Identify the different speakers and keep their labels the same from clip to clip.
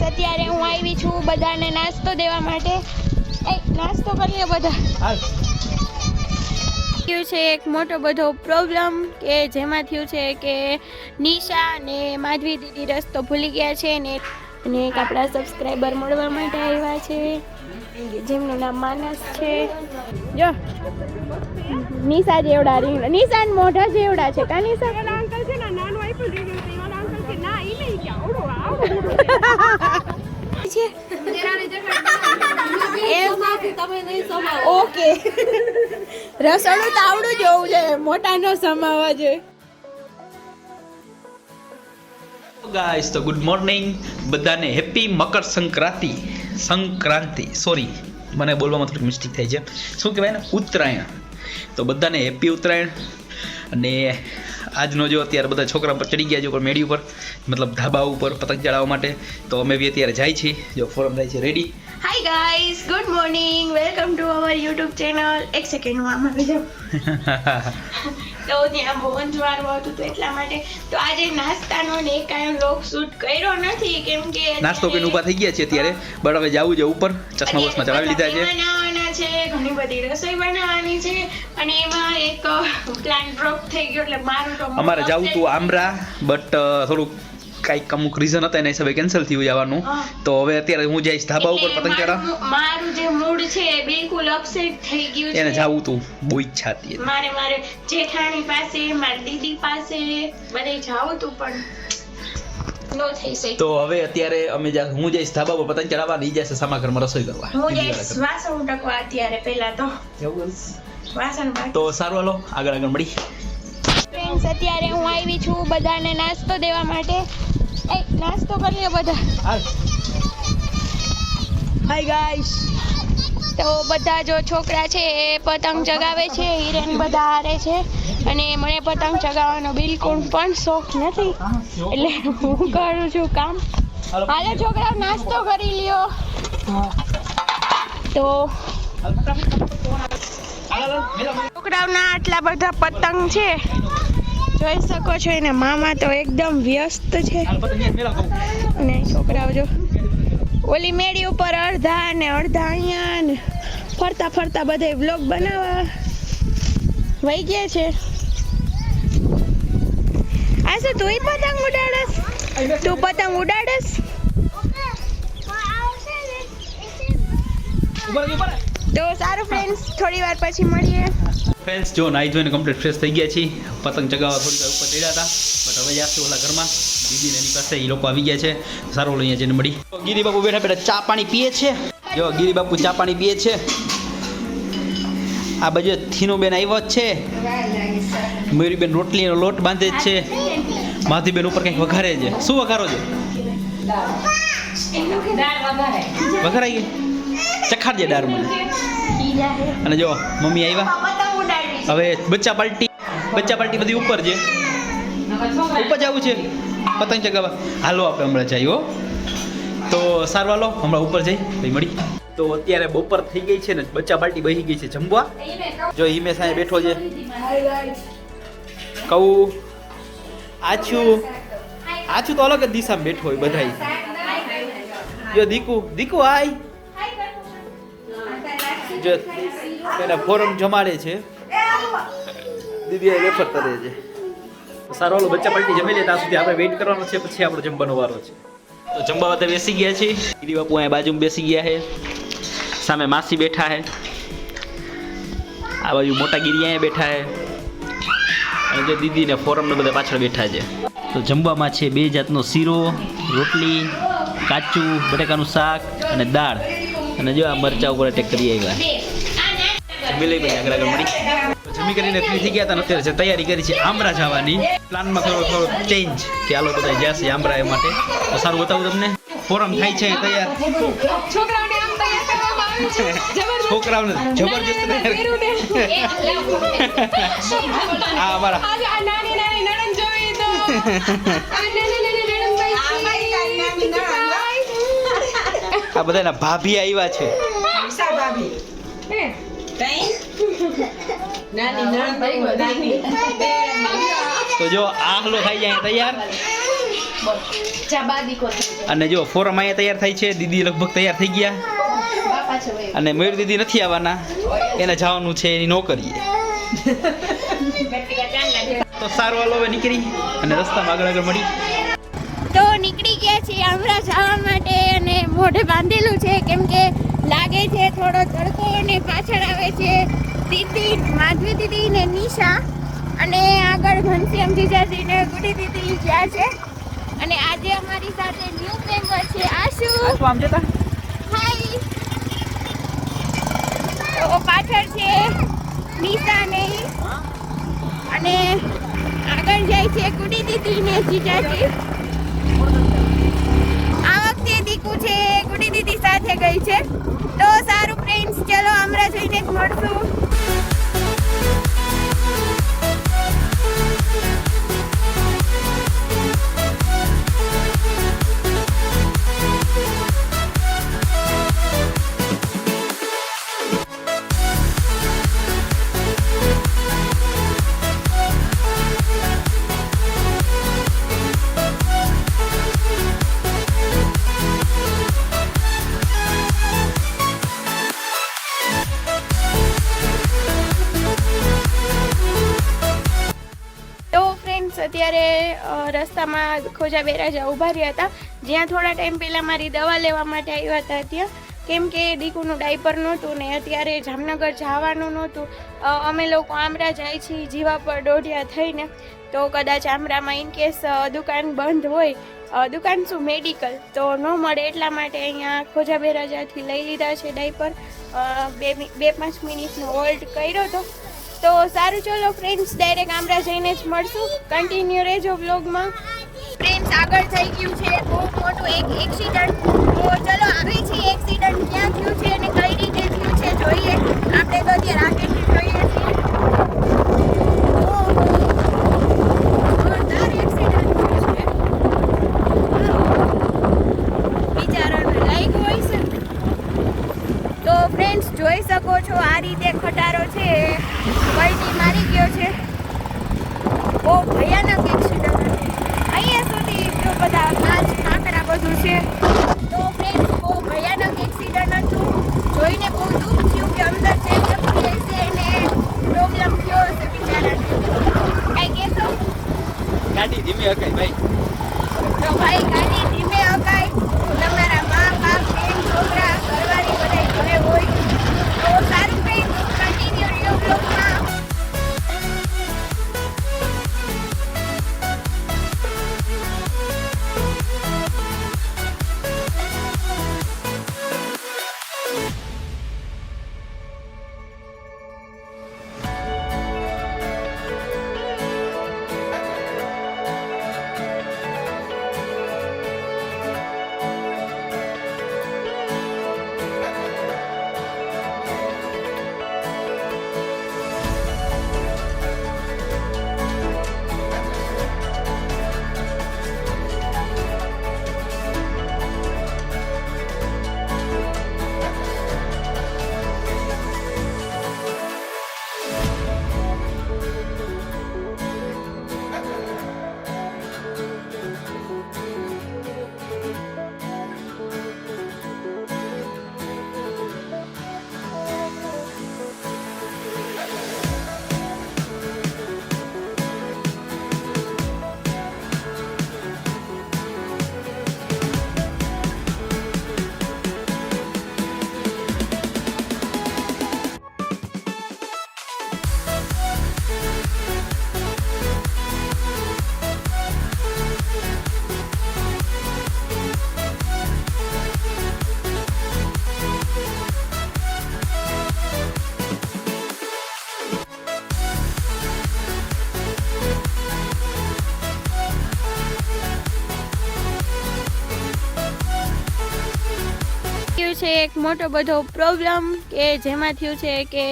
Speaker 1: Friends અત્યારે હું આવી છું બધાને નાસ્તો દેવા માટે. એ નાસ્તો કરીએ બધા. થયું છે એક મોટો બધો પ્રોબ્લેમ કે જેમાં થયું છે કે નિશા અને માધવી દીદી રસ્તો ભૂલી ગયા છે ને અને એક આપણા સબસ્ક્રાઈબર મળવા માટે આવ્યા છે જેમનું નામ માનસ છે. જો. નિશા જેવડા રીંગણા નિશા મોઢા જેવડા છે કા નિશા?
Speaker 2: અંકલ છે ને નાનું આપ્યું
Speaker 1: ઓકે. રસોડું તો આવડું જ હોવું મોટા નો સમાવા જોઈએ.
Speaker 3: ગાઈસ તો ગુડ મોર્નિંગ બધાને હેપી મકર સંક્રાંતિ. સંક્રાંતિ સોરી મને બોલવામાં થોડીક મિસ્ટેક થાય છે. શું કહેવાય ને? ઉત્તરાયણ. તો બધાને હેપી ઉત્તરાયણ. અને આજનો જો અત્યારે બધા છોકરા પર ચડી ગયા છે ઉપર મેડી ઉપર મતલબ ધાબા ઉપર પતંગ ચડાવવા માટે તો અમે બી અત્યારે જાય છીએ. જો ફોરમ થાય છે ready
Speaker 1: hi guys good morning welcome to our YouTube channel એક સેકન્ડ હું આમાં બીજો તો ત્યાં ભવન અંજવાળું આવતું હતું એટલા માટે. તો આજે નાસ્તાનો ને કાંઈ લોક શૂટ કર્યો નથી કેમ કે
Speaker 3: નાસ્તો કરીને ઊભા થઈ ગયા છે અત્યારે બટ હવે જવું છે ઉપર ચશ્મા બસમાં ચડાવી લીધા છે.
Speaker 1: છે ઘણી બધી રસોઈ બનાવવાની છે અને એમાં એક પ્લાન ડ્રોપ થઈ ગયો એટલે મારું તો
Speaker 3: અમારે જવું હતું આમરા બટ થોડુંક કાંઈક અમુક રીઝન હતા એના હિસાબે કેન્સલ થયું જવાનું. તો હવે અત્યારે હું જઈશ ધાબા ઉપર પતંગ ચડા
Speaker 1: મારું- જે મૂડ છે એ બિલકુલ અપસેટ થઈ ગયું
Speaker 3: એને
Speaker 1: છે.
Speaker 3: જાવું તું બહુ ઈચ્છા હતી
Speaker 1: મારે મારે જેઠાણી પાસે મારી દીદી પાસે બધે જાવું તું પણ.
Speaker 3: તો હવે અત્યારે અમે જા- હું જઈશ ધાબા પર પતંગ ચડાવવા નહીં જશે સામા ઘરમાં રસોઈ કરવા.
Speaker 1: હું જઈશ વાસણ ઉટકવા અત્યારે પહેલા તો. વાસણ
Speaker 3: તો સારું હાલો આગળ આગળ મળી.
Speaker 1: ફ્રેન્ડ્સ અત્યારે હું આવી છું બધાને નાસ્તો દેવા માટે. એ નાસ્તો કરીએ બધા. હાય. ગાઈસ તો બધા જો છોકરા છે એ પતંગ ચગાવે છે, હિરેન બધા હારે છે. અને મને પતંગ ચગાવવાનો બિલકુલ પણ શોખ નથી. એટલે હું કરું છું કામ. હાલો છોકરાઓ, નાસ્તો કરી લ્યો. તો છોકરાઓના આટલા બધા પતંગ છે. જોઈ શકો છો એને મામા તો એકદમ વ્યસ્ત છે. અને છોકરાઓ જો ઓલી મેળી ઉપર અડધા ને અડધા અહીંયા ને ફરતા ફરતા બધે વ્લોગ બનાવવા. વહી ગયા છે. આ શું તું પતંગ ઉડાડસ? તું પતંગ ઉડાડસ? તો સારું ફ્રેન્ડ્સ થોડી વાર પછી મળીએ.
Speaker 3: ફ્રેન્ડ્સ જો નાઈ જોઈને કમ્પ્લીટ ફ્રેશ થઈ ગયા છીએ. પતંગ ચગાવવા થોડી વાર ઉપર ચડ્યા હતા. બટ હવે જાશે ઓલા ઘરમાં. દીદી એની પાસે એ લોકો આવી ગયા છે. સારું અહીંયા જઈને મળી. ગીરી બાપુ બેઠા બેઠા ચા પાણી પીએ છે? જો ગીરી બાપુ ચા પાણી પીએ છે. આ બાજુ થીનુબેન આવ્યો જ છે. મયુરીબેન રોટલીનો લોટ બાંધે જ છે. માધીબેન ઉપર કંઈક વઘારે છે. શું વઘારો છે? વઘારાઈ ગઈ ચખાડજે દાળ મને અને જો મમ્મી આવ્યા. હવે બચ્ચા પાર્ટી બચ્ચા પાર્ટી બધી ઉપર છે. ઉપર જવું છે. પતંગ ચગાવવા. હાલો આપણે હમણાં જઈએ હો. તો સારું હાલો હમણાં ઉપર જઈ. ભાઈ, મળી. તો અત્યારે બપોર થઈ ગઈ છે ને બચ્ચા પાર્ટી બહી ગઈ છે. જમવા? જો હિમે સાહેબ બેઠો છે. કહું, આછું આછું તો અલગ જ દિશામાં બેઠો હોય બધા જો દીકુ દીકુ, આય. જો એના ફોરમ જમાડે છે. દીદી રેફર કરે છે. સારું હાલો બચ્ચા પાર્ટી જમી લે, ત્યાં સુધી આપણે વેઇટ કરવાનો છે, પછી આપણો જમવાનો વારો છે. તો જમવા વાતે બેસી ગયા છે દીદી બાપુ અહીંયા બાજુમાં બેસી ગયા છે. સામે માસી બેઠા છે. આ બાજુ મોટા ગીરી અહીંયા બેઠા છે. અને જે દીદીને ફોરમને બધા પાછળ બેઠા છે. તો જમવામાં છે બે જાતનો શીરો, રોટલી, કાચું, બટેકાનું શાક અને દાળ. અને જો આ મરચા ઉપર અટેક કરી આવ્યા. જમી લઈ પછી આગળ આગળ મળી. જમી કરીને ફ્રી થઈ ગયા હતા અત્યારે તૈયારી કરી છે આમરા જવાની. પ્લાનમાં થોડો થોડો ચેન્જ કે આ લોકો ગયા છે આમરા એ માટે. તો સારું બતાવું તમને. ફોરમ થાય છે તૈયાર.
Speaker 2: છોકરાઓને આમ તૈયાર કરવામાં આવ્યું છે.
Speaker 3: છોકરાઓને જબરજસ્ત તૈયાર. આ અમારા
Speaker 2: આ નાની નાની નણંદ જોઈ તો. આ નાની નાની નણંદ ભાઈ
Speaker 3: આ બધાના ભાભી આવ્યા છે. તો જો આહલો થઈ જાય તૈયાર. અને જો ફોરમ અહીંયા તૈયાર થાય છે. દીદી લગભગ તૈયાર થઈ ગયા. અને મયુર દીદી નથી આવવાના. એને જવાનું છે એની નોકરીએ. તો સારું હાલો હવે નીકળી. અને રસ્તામાં આગળ આગળ મળી.
Speaker 1: તો નીકળી ગયા છીએ હમણાં જવા માટે અને મોઢે બાંધેલું છે કેમ કે લાગે છે થોડો તડકો અને પાછળ આવે છે દીદી માધવી દીદી ને નિશા. અને આગળ ઘનશ્યામ જીજાજી ને ગુડી દીદી જ્યાં છે. અને આજે અમારી સાથે ન્યૂ મેમ્બર છે આશુ.
Speaker 3: આમ જતા?
Speaker 1: હાય તો પાછળ છે નિશા ને. અને આગળ જાય છે ગુડી દીદી ને જીજાજી. આ વખતે દીકુ છે ગુડી દીદી સાથે ગઈ છે. તો સારું ફ્રેન્ડ્સ ચલો અમરા જઈને મળશું. અત્યારે રસ્તામાં ખોજા બેરાજા ઊભા રહ્યા હતા. જ્યાં થોડા ટાઈમ પહેલાં મારી દવા લેવા માટે આવ્યા હતા ત્યાં. કેમ કે દીકુનું ડાયપર નહોતું ને અત્યારે જામનગર જવાનું નહોતું. અમે લોકો આમરા જાય છીએ, જીવા પર દોઢિયા થઈને. તો કદાચ આમરામાં ઇન કેસ દુકાન બંધ હોય. દુકાન શું મેડિકલ તો ન મળે એટલા માટે અહીંયા ખોજા બેરાજાથી લઈ લીધા છે ડાયપર. બે બે પાંચ મિનિટનો હોલ્ડ કર્યો હતો. તો સારું ચલો ફ્રેન્ડ્સ ડાયરેક્ટ આમરા જઈને જ મળશું. કન્ટિન્યુ રહેજો વ્લોગમાં ફ્રેન્ડ્સ આગળ થઈ ગયું છે. બહુ મોટું એક એક્સિડન્ટ તો ચલો આવે છે એક્સિડન્ટ ક્યાં થયું છે અને કઈ રીતે થયું છે જોઈએ. આપણે તો અત્યારે રાકેશને જોઈએ છીએ ઓહો. જોરદાર accident થયું છે. બિચારાને લાગ્યું હોય છે ને. તો ફ્રેન્ડ્સ જોઈ શકો છો આ રીતે ખટારો છે પલટી મારી ગયો છે. બહુ ભયાનક એક્સિડન્ટ અહીંયા સુધી એટલું બધા કાચ કાંકરા બધું છે તો ફ્રેન્ડ બહુ ભયાનક એક્સિડન્ટ હતું. જોઈને બહુ દુઃખ થયું કે અંદર જે વ્યક્તિ હશે એને પ્રોબ્લેમ થયો હશે બિચારાને. કાંઈ કહેશો?
Speaker 3: ગાડી ધીમી હકાય ભાઈ.
Speaker 1: તો ભાઈ ગાડી મોટો બધો પ્રોબ્લેમ કે જેમાં થયું છે કે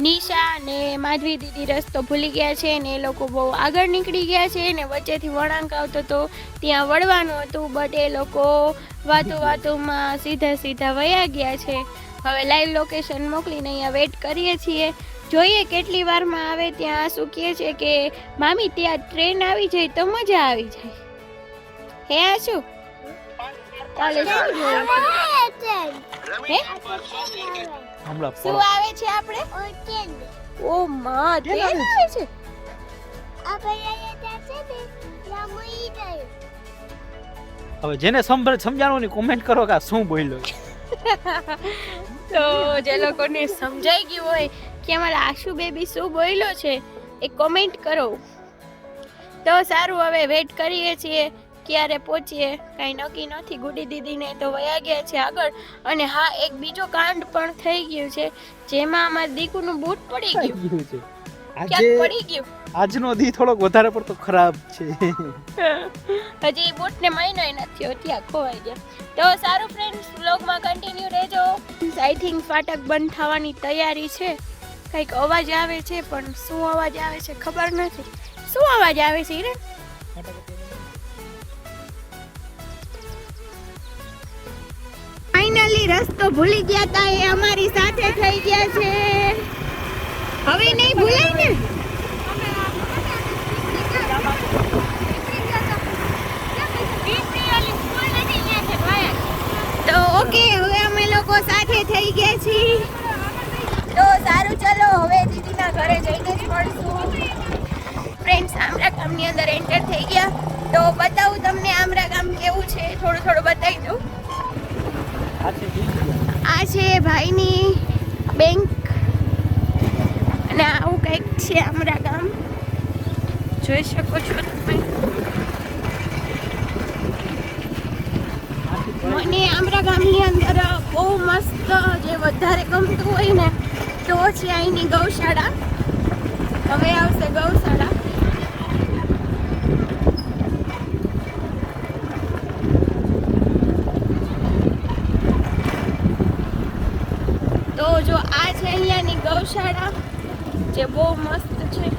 Speaker 1: નિશા અને માધવી દીદી રસ્તો ભૂલી ગયા છે ને એ લોકો બહુ આગળ નીકળી ગયા છે ને વચ્ચેથી વળાંક આવતો તો ત્યાં વળવાનું હતું બટ એ લોકો વાતો વાતોમાં સીધા સીધા વયા ગયા છે. હવે લાઈવ લોકેશન મોકલીને અહીંયા વેટ કરીએ છીએ. જોઈએ કેટલી વારમાં આવે, ત્યાં શું કહે છે કે, મામી, ત્યાં ટ્રેન આવી જાય તો મજા આવી જાય. હે આ શું જોયું હે?
Speaker 3: હમણાં
Speaker 1: શું આવે છે આપણે? ઓ માં આવે છે?
Speaker 3: હવે જેને સમજાણું ની કોમેન્ટ કરો કે શું બોલ્યો
Speaker 1: તો જે લોકોને સમજાઈ ગયું હોય કે અમારા આશુ બેબી શું બોલ્યો છે એ કોમેન્ટ કરો. તો સારું હવે વેટ કરીએ છીએ. ક્યારે પહોંચીએ? કાંઈ નક્કી નથી. ગુડી દીદીને તો વયા ગયા છે આગળ. અને હા એક બીજો કાંડ પણ થઈ ગયું છે જેમાં અમારા દીકુનું બૂટ પડી ગયું.
Speaker 3: છે.
Speaker 1: ક્યાંક
Speaker 3: આજે
Speaker 1: પડી ગયું.
Speaker 3: આજનો દી થોડોક વધારે પડતો ખરાબ છે.
Speaker 1: હજી બૂટને મહિનો ય નથી ત્યાં ખોવાઈ ગયા. તો સારું ફ્રેન્ડ્સ વ્લોગમાં કન્ટિન્યુ રહેજો. આઈ થિંક ફાટક બંધ થવાની તૈયારી છે. કંઈક અવાજ આવે છે પણ શું અવાજ આવે છે ખબર નથી. શું અવાજ આવે છે હિરેન ફાઇનલી રસ્તો ભૂલી ગયા તા, એ અમારી સાથે થઈ ગયા છે. હવે નહીં ભૂલાય ને? તો ઓકે, હવે અમે લોકો સાથે થઈ ગયા છીએ. તો સારું, ચલો, હવે દીદીના ઘરે જઈને જ મળશું. ફ્રેન્ડ્સ આમરા ગામની અંદર એન્ટર થઈ ગયા. તો બતાવું તમને આમરા ગામ કેવું છે? થોડું થોડું બતાવી દઉં આ છે ભાઈની બેંક અને આવું કંઈક છે અમારા ગામ. જોઈ શકો છો તમે. મને આમરા ગામની અંદર બહુ મસ્ત જે વધારે ગમતું હોય ને તો છે અહીંની ગૌશાળા. હવે આવશે ગૌશાળા તો જો આ છે અહીંયાની ગૌશાળા જે બહુ મસ્ત છે.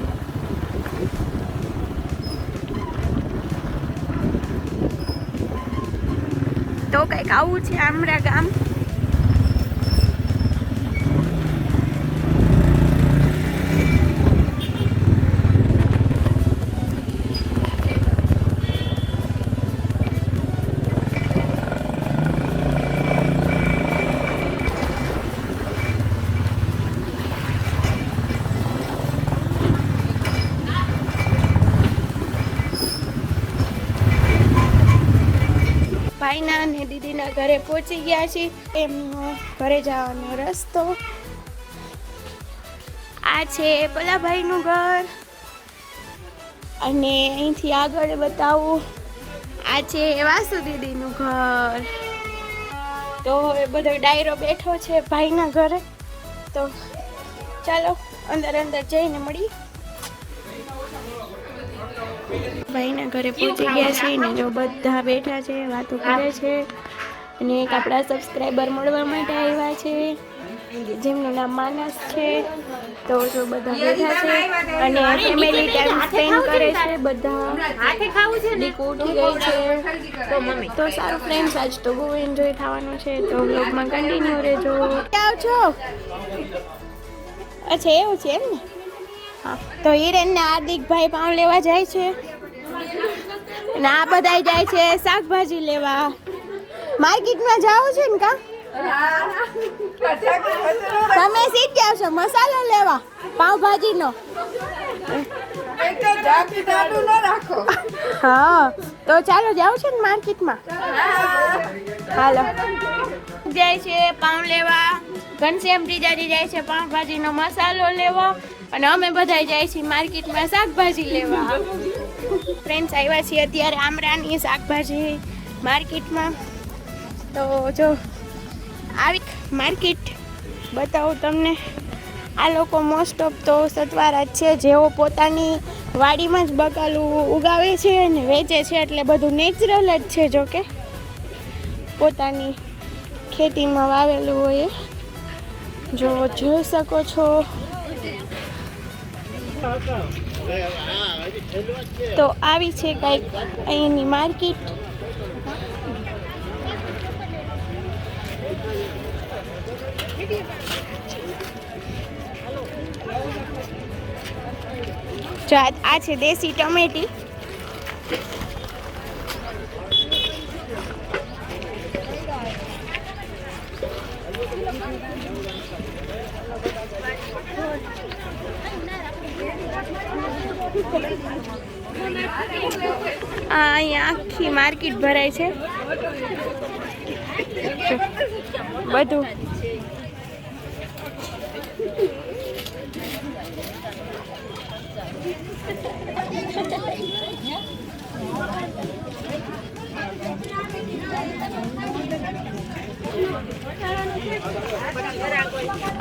Speaker 1: તો કંઈક આવું છે આમરા ગામ. દીદીના ઘરે પહોંચી ગયા છીએ. એમનો ઘરે જવાનો રસ્તો. આ છે પલાભાઈનું ઘર. અને અહીંથી આગળ બતાવું. આ છે વાસુ દીદીનું ઘર. તો હવે બધો ડાયરો બેઠો છે ભાઈના ઘરે. તો ચાલો, અંદર અંદર જઈને મળી. ભાઈના ઘરે પહોંચી ગયા છે ને જો બધા બેઠા છે, વાતો કરે છે. અને એક આપણા સબસ્ક્રાઈબર મળવા માટે આવ્યા છે જેમનું નામ માનસ છે. તો જો બધા બેઠા છે અને ફેમિલી ટાઈમ સ્પેન્ડ કરે છે બધા. દીકુ ઉઠી ગઈ છે. તો સારું ફ્રેન્ડ્સ આજ તો બહુ એન્જોય થવાનું છે. તો વ્લોગમાં કન્ટિન્યુ રહેજો. આવ છો અચ્છા એવું છે એમ ને? હા. તો હિરેન ને હાર્દિકભાઈ પાઉં લેવા જાય છે. અને આ બધા જાય છે શાકભાજી લેવા. માર્કેટમાં જાવ છે ને કા? તમે સીટ ગયા છો? મસાલો લેવા? પાવભાજીનો હા, તો ચાલો જાવ છે ને માર્કેટમાં? હાલો. જાય છે, પાઉં લેવા. ઘનશ્યામ જીજાજી જાય છે પાઉંભાજીનો મસાલો લેવા. અને અમે બધા જાય છીએ માર્કેટમાં શાકભાજી લેવા. ફ્રેન્ડ્સ આવ્યા છીએ અત્યારે આમરાની શાકભાજી માર્કેટમાં. તો જો, આવી માર્કેટ બતાવું તમને. આ લોકો મોસ્ટ ઓફ તો સતવારા જ છે, જેઓ પોતાની વાડીમાં જ બકાલું ઉગાવે છે અને વેચે છે, એટલે બધું નેચરલ જ છે જો કે. પોતાની ખેતીમાં વાવેલું હોય. જો, જોઈ શકો છો. તો આવી છે કંઈક અહીંની માર્કેટ. જો આ છે દેશી ટમેટી. અહીંયા આખી માર્કેટ ભરાય છે. બધું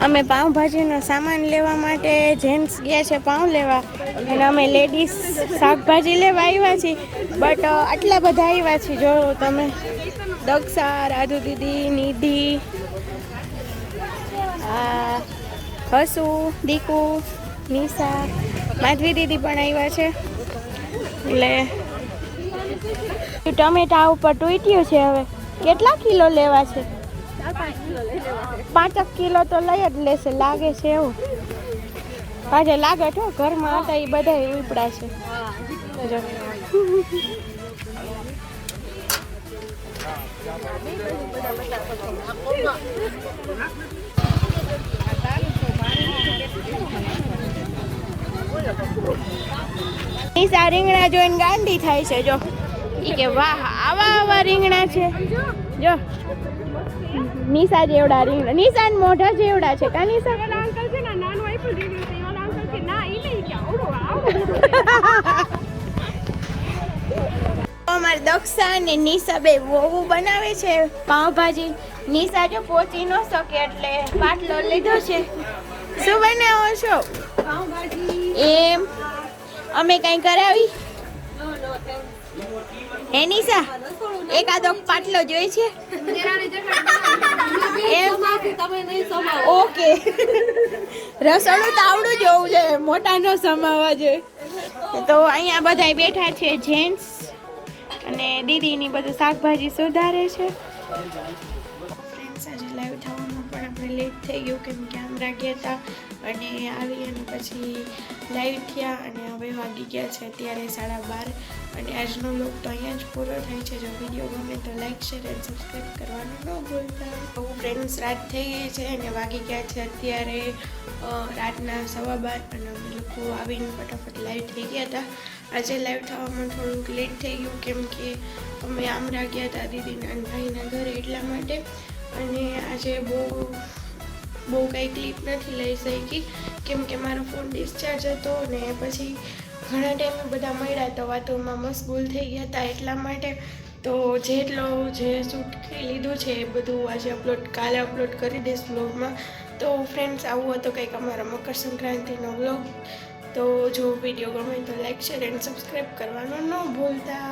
Speaker 1: અમે પાઉંભાજીનો સામાન લેવા માટે જેન્ટ્સ ગયા છે પાઉં લેવા. અને અમે લેડીઝ શાકભાજી લેવા આવ્યા છીએ. બટ આટલા બધા આવ્યા છીએ. જો તમે દક્ષા રાધુ દીદી, નિધિ હસુ, દીકુ, નિશા, માધવી દીદી પણ આવ્યા છે. એટલે ટમેટા ઉપર તૂટ્યું છે હવે. કેટલા કિલો લેવા છે? પાંચક કિલો તો લઈ જ લેશે, લાગે છે એવું. આજે લાગે છો ઘરમાં હતા એ બધા ઉપડા છે. રીંગણા જોઈને ગાંડી થાય છે, જો. કે વાહ, આવા આવા રીંગણા છે. જો. નિશા જેવડા રીંગણા નિશાન મોઢા જેવડા છે કા નિશા?
Speaker 2: અંકલ છે ને નાનું આપ્યું રીંગણું છે એવા અંકલ કે ના ઈ લઈ ગયા. ઓડો આવો
Speaker 1: અમારે દક્ષા અને નિશા બે વોવું બનાવે છે પાવભાજી નિશા જો પહોંચી ન શકે એટલે પાટલો લીધો છે. શું બનાવો છો? એમ. અમે કઈ કરાવી? હે નિશા, એકાદો પાટલો જોઈ છે? ઓકે. રસોડું તો આવડું જ હોવું જોઈએ, મોટા ન સમાવા જોઈએ. તો અહીંયા બધા બેઠા છે જેન્ટ્સ અને દીદીની બધું શાકભાજી સુધારે છે. આજે લાઈવ થવામાં પણ આપણે લેટ થઈ ગયું કેમ કે આમ રાખ્યા હતા. અને આવી અને પછી લાઈવ થયા અને હવે વાગી ગયા છે અત્યારે સાડા બાર. અને આજનો લોક તો અહીંયા જ પૂરો થાય છે. જો વીડિયો ગમે તો લાઈક શેર એન્ડ સબસ્ક્રાઈબ કરવાનું ન ભૂલતા. બહુ ફ્રેન્ડ્સ રાત થઈ ગઈ છે અને વાગી ગયા છે અત્યારે રાતના સવા બાર અને અમે લોકો આવીને ફટાફટ લાઈવ થઈ ગયા હતા. આજે લાઈવ થવામાં થોડુંક લેટ થઈ ગયું કેમ કે અમે આમરા ગયા હતા દીદીના અને ભાઈના ઘરે એટલા માટે. અને આજે બહુ બહુ કંઈ ક્લિપ નથી લઈ શકી. કેમ કે મારો ફોન ડિસ્ચાર્જ હતો ને પછી ઘણા ટાઈમે બધા મળ્યા તો વાતોમાં મશગુલ થઈ ગયા હતા એટલા માટે તો જેટલો જે શૂટ કરી લીધું છે એ બધું આજે અપલોડ કાલે અપલોડ કરી દઈશ બ્લોગમાં તો ફ્રેન્ડ્સ આવું હતો કંઈક અમારા મકર સંક્રાંતિનો બ્લોગ તો જો વીડિયો ગમે તો લાઈક શેર એન્ડ સબસ્ક્રાઈબ કરવાનું ન ભૂલતા.